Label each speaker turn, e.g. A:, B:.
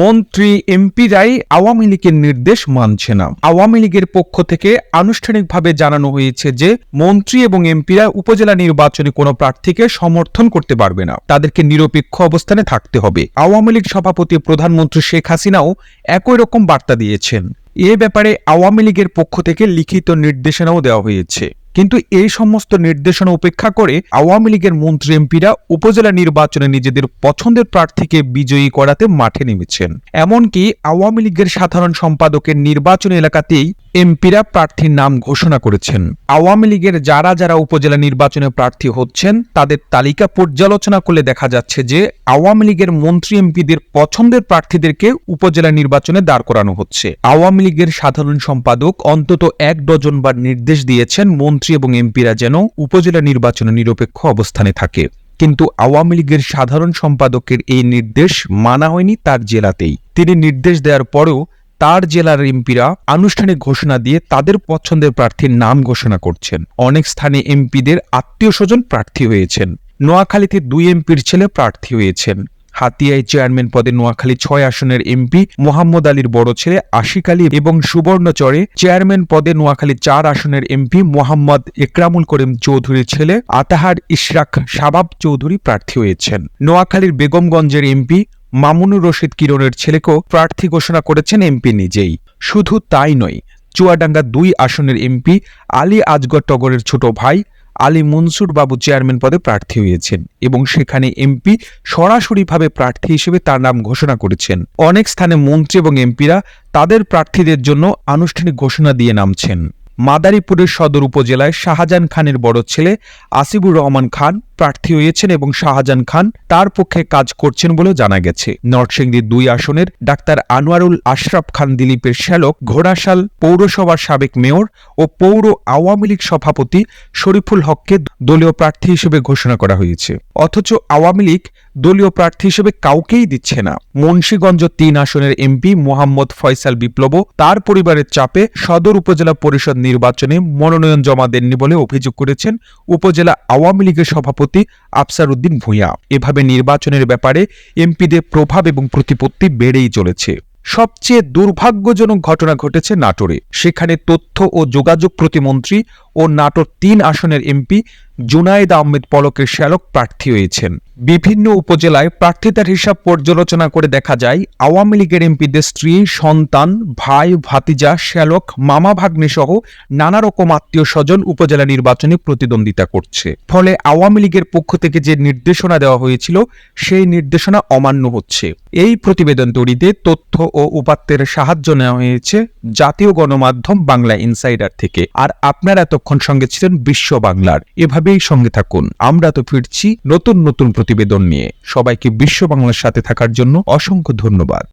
A: মন্ত্রী এমপিরাই আওয়ামী লীগের নির্দেশ মানছে না। আওয়ামী লীগের পক্ষ থেকে আনুষ্ঠানিকভাবে জানানো হয়েছে যে, মন্ত্রী এবং এমপিরা উপজেলা নির্বাচনে কোনো প্রার্থীকে সমর্থন করতে পারবে না। তাদেরকে নিরপেক্ষ অবস্থানে থাকতে হবে। আওয়ামী লীগ সভাপতি প্রধানমন্ত্রী শেখ হাসিনাও একই রকম বার্তা দিয়েছেন। এ ব্যাপারে আওয়ামী লীগের পক্ষ থেকে লিখিত নির্দেশনাও দেওয়া হয়েছে। কিন্তু এই সমস্ত নির্দেশনা উপেক্ষা করে আওয়ামী লীগের মন্ত্রী এমপিরা উপজেলা নির্বাচনে নিজেদের পছন্দের প্রার্থীকে বিজয়ী করাতে মাঠে নেমেছেন। এমনকি আওয়ামী লীগের সাধারণ সম্পাদকের নির্বাচন এলাকাতেই এমপিরা প্রার্থীর নাম ঘোষণা করেছেন। আওয়ামী লীগের যারা যারা উপজেলা নির্বাচনে প্রার্থী হচ্ছেন, তাদের তালিকা পর্যালোচনা করলে দেখা যাচ্ছে যে, আওয়ামী লীগের মন্ত্রী এমপিদের পছন্দের প্রার্থীদেরকে উপজেলা নির্বাচনে দাঁড় করানো হচ্ছে। আওয়ামী লীগের সাধারণ সম্পাদক অন্তত এক ডজন বার নির্দেশ দিয়েছেন মন্ত্রী এবং এমপিরা যেন উপজেলা নির্বাচনে নিরপেক্ষ অবস্থানে থাকে। কিন্তু আওয়ামী লীগের সাধারণ সম্পাদকের এই নির্দেশ মানা হয়নি তার জেলাতেই। তিনি নির্দেশ দেওয়ার পরেও তার জেলার এমপিরা আনুষ্ঠানিক ঘোষণা দিয়ে তাদের পছন্দের প্রার্থীর নাম ঘোষণা করছেন। অনেক স্থানে এমপিদের আত্মীয় স্বজন প্রার্থী হয়েছেন। নোয়াখালীতে দুই এমপির ছেলে প্রার্থী হয়েছেন। হাতিয়ায় চেয়ারম্যান পদে নোয়াখালী ছয় আসনের এমপি মোহাম্মদ আলীর বড় ছেলে আশিক আলী এবং সুবর্ণচরে চেয়ারম্যান পদে নোয়াখালী চার আসনের এমপি মোহাম্মদ একরামুল করিম চৌধুরীর ছেলে আতাহার ইশরাক শাবাব চৌধুরী প্রার্থী হয়েছেন। নোয়াখালীর বেগমগঞ্জের এমপি মামুনুর রশিদ কিরণের ছেলেকেও প্রার্থী ঘোষণা করেছেন এমপি নিজেই। শুধু তাই নয়, চুয়াডাঙ্গা দুই আসনের এমপি আলী আজগর টগরের ছোট ভাই আলী মনসুর বাবু চেয়ারম্যান পদে প্রার্থী হয়েছেন এবং সেখানে এমপি সরাসরিভাবে প্রার্থী হিসেবে তার নাম ঘোষণা করেছেন। অনেক স্থানে মন্ত্রী এবং এমপিরা তাদের প্রার্থীদের জন্য আনুষ্ঠানিক ঘোষণা দিয়ে নামছেন। মাদারীপুরের সদর উপজেলায় শাহজাহান খানের বড় ছেলে আসিবুর রহমান খান প্রার্থী হয়েছেন এবং শাহজাহান খান তার পক্ষে কাজ করছেন বলে জানা গেছে। নরসিংদীর দুই আসনের ডাক্তার আনোয়ারুল আশরাফ খান দিলীপের শ্যালক, ঘোড়াশাল পৌরসভার সাবেক মেয়র ও পৌর আওয়ামী লীগ সভাপতি শরীফুল হককে দলীয় প্রার্থী হিসেবে ঘোষণা করা হয়েছে। অথচ আওয়ামী লীগ দলীয় প্রার্থী হিসেবে কাউকেই দিচ্ছে না। মুন্সীগঞ্জ তিন আসনের এমপি মোহাম্মদ ফয়সাল বিপ্লব তার পরিবারের চাপে সদর উপজেলা পরিষদ নির্বাচনে মনোনয়ন জমা দেননি বলে অভিযোগ করেছেন উপজেলা আওয়ামী লীগের সভাপতি আফসার উদ্দিন ভূঁইয়া। এভাবে নির্বাচনের ব্যাপারে এমপিদের প্রভাব এবং প্রতিপত্তি বেড়েই চলেছে। সবচেয়ে দুর্ভাগ্যজনক ঘটনা ঘটেছে নাটোরে। সেখানে তথ্য ও যোগাযোগ প্রতিমন্ত্রী ও নাটোর তিন আসনের এমপি জুনায়েদ আহমেদ পলকের শ্যালক প্রার্থী হয়েছেন। বিভিন্ন উপজেলায় প্রার্থিতার হিসাব পর্যালোচনা করে দেখা যায়, আওয়ামী লীগের এমপিদের স্ত্রী, সন্তান, ভাই, ভাতিজা, শ্যালক, মামা ভাগ্নে সহ নানা রকম আত্মীয় স্বজন উপজেলা নির্বাচনে প্রতিদ্বন্দ্বিতা করছে। ফলে আওয়ামী লীগের পক্ষ থেকে যে নির্দেশনা দেওয়া হয়েছিল, সেই নির্দেশনা অমান্য হচ্ছে। এই প্রতিবেদন তৈরিতে তথ্য ও উপাত্তের সাহায্য নেওয়া হয়েছে জাতীয় গণমাধ্যম বাংলা ইনসাইডার থেকে। আর আপনারা এতক্ষণ সঙ্গে ছিলেন বিশ্ব বাংলার। এভাবেই সঙ্গে থাকুন। আমরা তো ফিরছি নতুন নতুন প্রতিবেদন নিয়ে সবাইকে বিশ্ব বাংলার সাথে থাকার জন্য অসংখ্য ধন্যবাদ।